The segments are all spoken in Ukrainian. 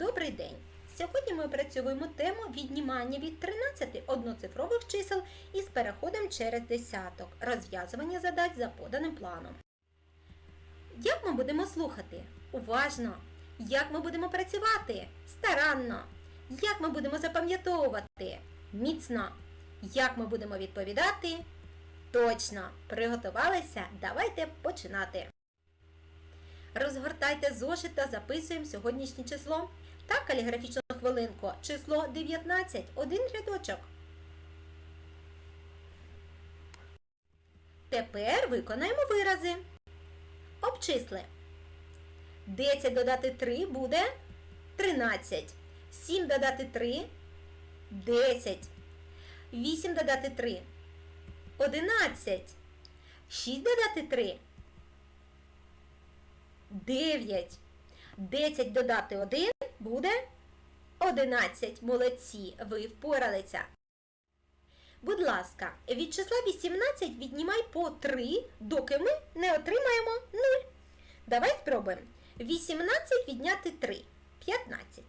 Добрий день! Сьогодні ми опрацьовуємо тему віднімання від 13 одноцифрових чисел із переходом через десяток, розв'язування задач за поданим планом. Як ми будемо слухати? Уважно! Як ми будемо працювати? Старанно! Як ми будемо запам'ятовувати? Міцно! Як ми будемо відповідати? Точно! Приготувалися? Давайте починати! Розгортайте зошит та записуємо сьогоднішнє число та каліграфічну хвилинку. Число 19. Один рядочок. Тепер виконаємо вирази. Обчисли. 10 додати 3 буде 13. 7 додати 3 10. 8 додати 3 11. 6 додати 3 9. 10 додати 1 буде 11. Молодці, ви впоралися. Будь ласка, від числа 18 віднімай по 3, доки ми не отримаємо 0. Давай спробуємо. 18 відняти 3 15.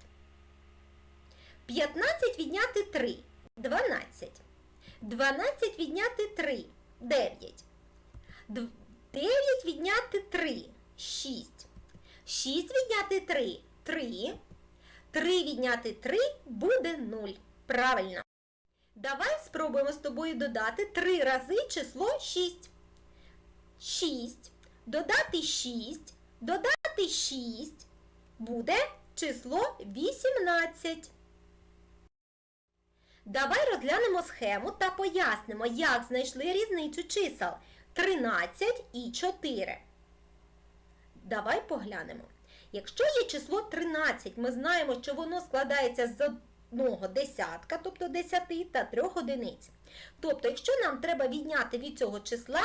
15 відняти 3 12. 12 відняти 3 9. 9 відняти 3 6. 6 відняти 3 3. 3 відняти 3 буде 0. Правильно. Давай спробуємо з тобою додати 3 рази число 6. 6. Додати 6. Додати 6 буде число 18. Давай розглянемо схему та пояснимо, як знайшли різницю чисел 13 і 4. Давай поглянемо. Якщо є число 13, ми знаємо, що воно складається з одного десятка, тобто 10 та трьох одиниць. Тобто, якщо нам треба відняти від цього числа,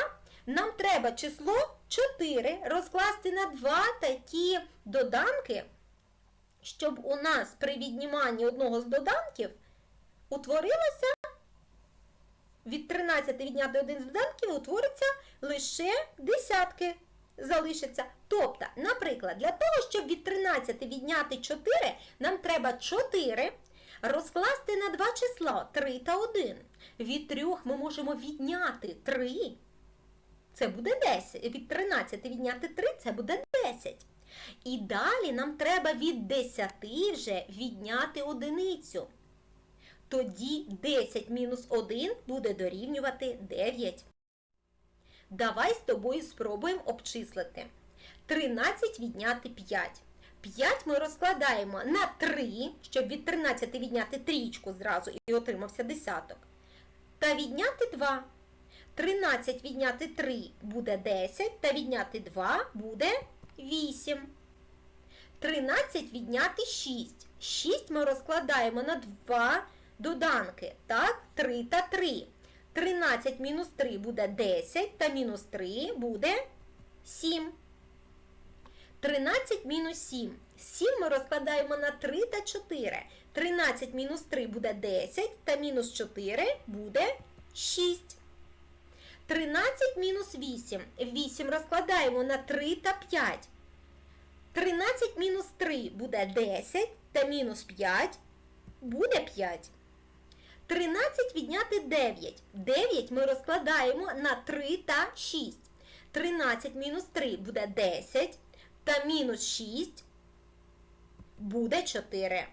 нам треба число 4 розкласти на два такі доданки, щоб у нас при відніманні одного з доданків утворилося від 13 відняти один з доданків, утвориться лише десятки залишиться. Тобто, наприклад, для того, щоб від 13 відняти 4, нам треба 4 розкласти на два числа 3 та 1. Від 3 ми можемо відняти 3. Це буде 10. Від 13 відняти 3 це буде 10. І далі нам треба від 10 вже відняти одиницю. Тоді 10 мінус 1 буде дорівнювати 9. Давай з тобою спробуємо обчислити. 13 відняти 5. 5 ми розкладаємо на 3, щоб від 13 відняти трічку зразу і отримався десяток. Та відняти 2. 13 відняти 3 буде 10, та відняти 2 буде 8. 13 відняти 6. 6 ми розкладаємо на 2 доданки. Так, 3 та 3. 13 мінус 3 буде 10, та мінус 3 буде 7. 13 мінус 7. 7 ми розкладаємо на 3 та 4. 13 мінус 3 буде 10, та мінус 4 буде 6. 13 мінус 8. 8 розкладаємо на 3 та 5. 13 мінус 3 буде 10, та мінус 5 буде 5. 13 відняти 9. 9 ми розкладаємо на 3 та 6. 13 мінус 3 буде 10, та мінус 6 буде 4.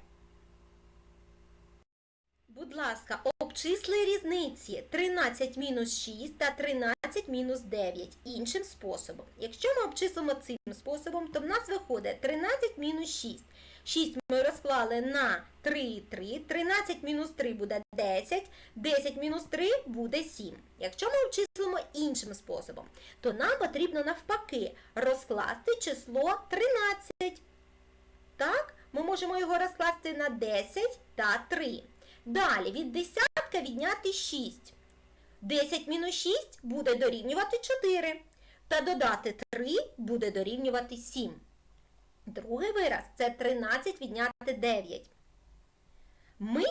Будь ласка, обчисли різниці 13 мінус 6 та 13 мінус 9 іншим способом. Якщо ми обчислимо цим способом, то в нас виходить 13 мінус 6. 6 ми розклали на 3 і 3. 13 мінус 3 буде 10. 10 мінус 3 буде 7. Якщо ми обчислимо іншим способом, то нам потрібно навпаки розкласти число 13. Так, ми можемо його розкласти на 10 та 3. Далі від десятка відняти 6. 10 мінус 6 буде дорівнювати 4. Та додати 3 буде дорівнювати 7. Другий вираз це 13 відняти 9. Ми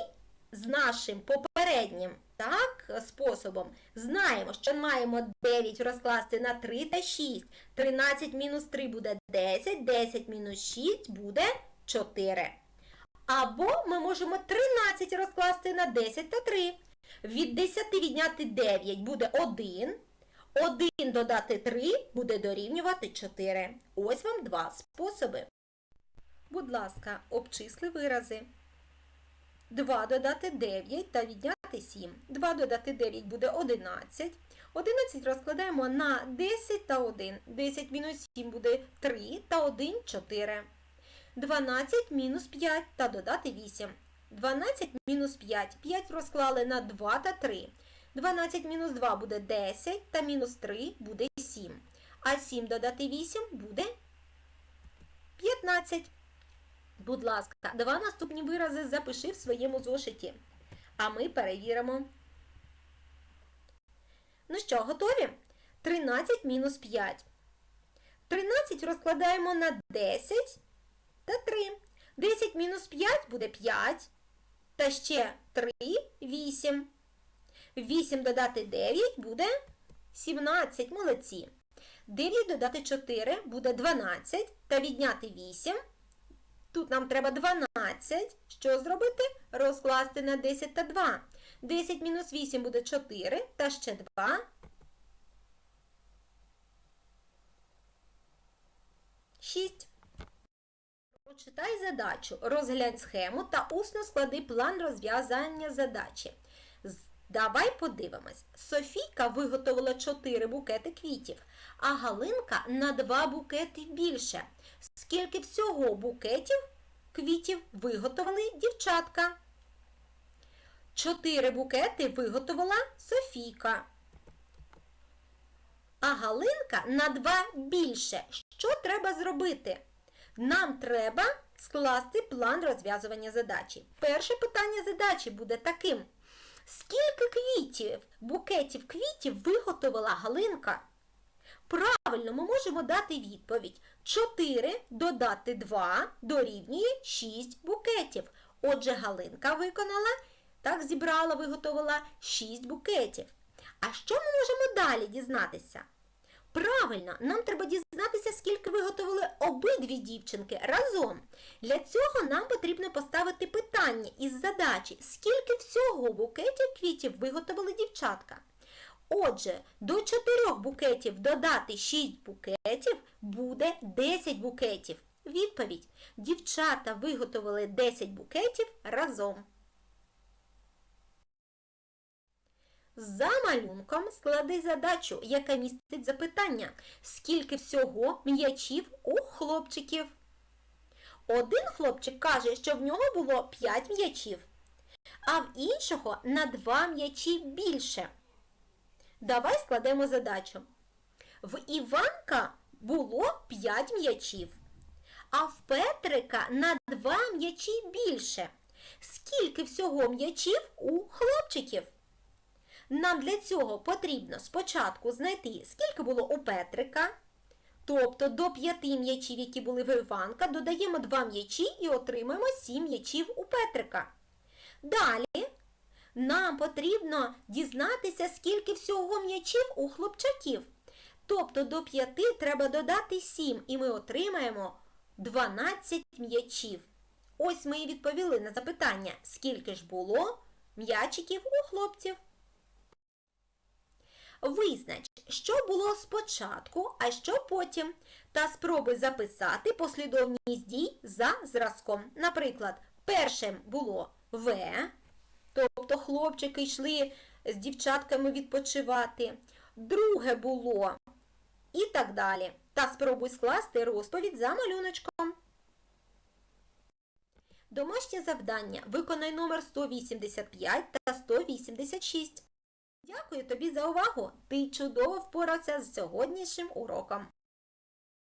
з нашим попереднім так, способом знаємо, що маємо 9 розкласти на 3 та 6. 13 мінус 3 буде 10, 10 мінус 6 буде 4. Або ми можемо 13 розкласти на 10 та 3. Від 10 відняти 9 буде 1. 1 додати 3 буде дорівнювати 4. Ось вам два способи. Будь ласка, обчисли вирази. 2 додати 9 та відняти 7. 2 додати 9 буде 11. 11 розкладаємо на 10 та 1. 10 мінус 7 буде 3 та 1 4. 12 мінус 5 та додати 8. 12 мінус 5. 5 розклали на 2 та 3. 12 мінус 2 буде 10 та мінус 3 буде 7. А 7 додати 8 буде 15. Будь ласка, два наступні вирази запиши в своєму зошиті. А ми перевіримо. Ну що, готові? 13 мінус 5. 13 розкладаємо на 10 та 3. 10 мінус 5 буде 5. Та ще 3 8. 8 додати 9 буде 17. Молодці. 9 додати 4 буде 12. Та відняти 8. Тут нам треба 12. Що зробити? Розкласти на 10 та 2. 10 мінус 8 буде 4, та ще 2. Шість. Прочитай задачу, розглянь схему та усно склади план розв'язання задачі. Давай подивимось. Софійка виготовила 4 букети квітів, а Галинка на 2 букети більше. Скільки всього букетів квітів виготовили дівчатка? Чотири букети виготовила Софійка. А Галинка на два більше. Що треба зробити? Нам треба скласти план розв'язування задачі. Перше питання задачі буде таким. Скільки квітів, букетів квітів виготовила Галинка? Правильно, ми можемо дати відповідь. 4 додати 2 дорівнює 6 букетів. Отже, Галинка виконала, так зібрала, виготовила 6 букетів. А що ми можемо далі дізнатися? Правильно, нам треба дізнатися, скільки виготовили обидві дівчинки разом. Для цього нам потрібно поставити питання із задачі, скільки всього букетів квітів виготовили дівчатка. Отже, до 4 букетів додати 6 букетів буде 10 букетів. Відповідь. Дівчата виготовили 10 букетів разом. За малюнком склади задачу, яка містить запитання, скільки всього м'ячів у хлопчиків. Один хлопчик каже, що в нього було 5 м'ячів, а в іншого на 2 м'ячі більше. Давай складемо задачу. В Іванка було 5 м'ячів, а в Петрика на 2 м'ячі більше. Скільки всього м'ячів у хлопчиків? Нам для цього потрібно спочатку знайти, скільки було у Петрика. Тобто до 5 м'ячів, які були в Іванка, додаємо 2 м'ячі і отримаємо 7 м'ячів у Петрика. Далі нам потрібно дізнатися, скільки всього м'ячів у хлопчаків. Тобто до 5 треба додати 7, і ми отримаємо 12 м'ячів. Ось ми і відповіли на запитання, скільки ж було м'ячиків у хлопців. Визнач, що було спочатку, а що потім, та спробуй записати послідовність дій за зразком. Наприклад, першим було В, тобто хлопчики йшли з дівчатками відпочивати. Друге було і так далі. Та спробуй скласти розповідь за малюночком. Домашнє завдання. Виконай номер 185 та 186. Дякую тобі за увагу! Ти чудово впорався з сьогоднішнім уроком.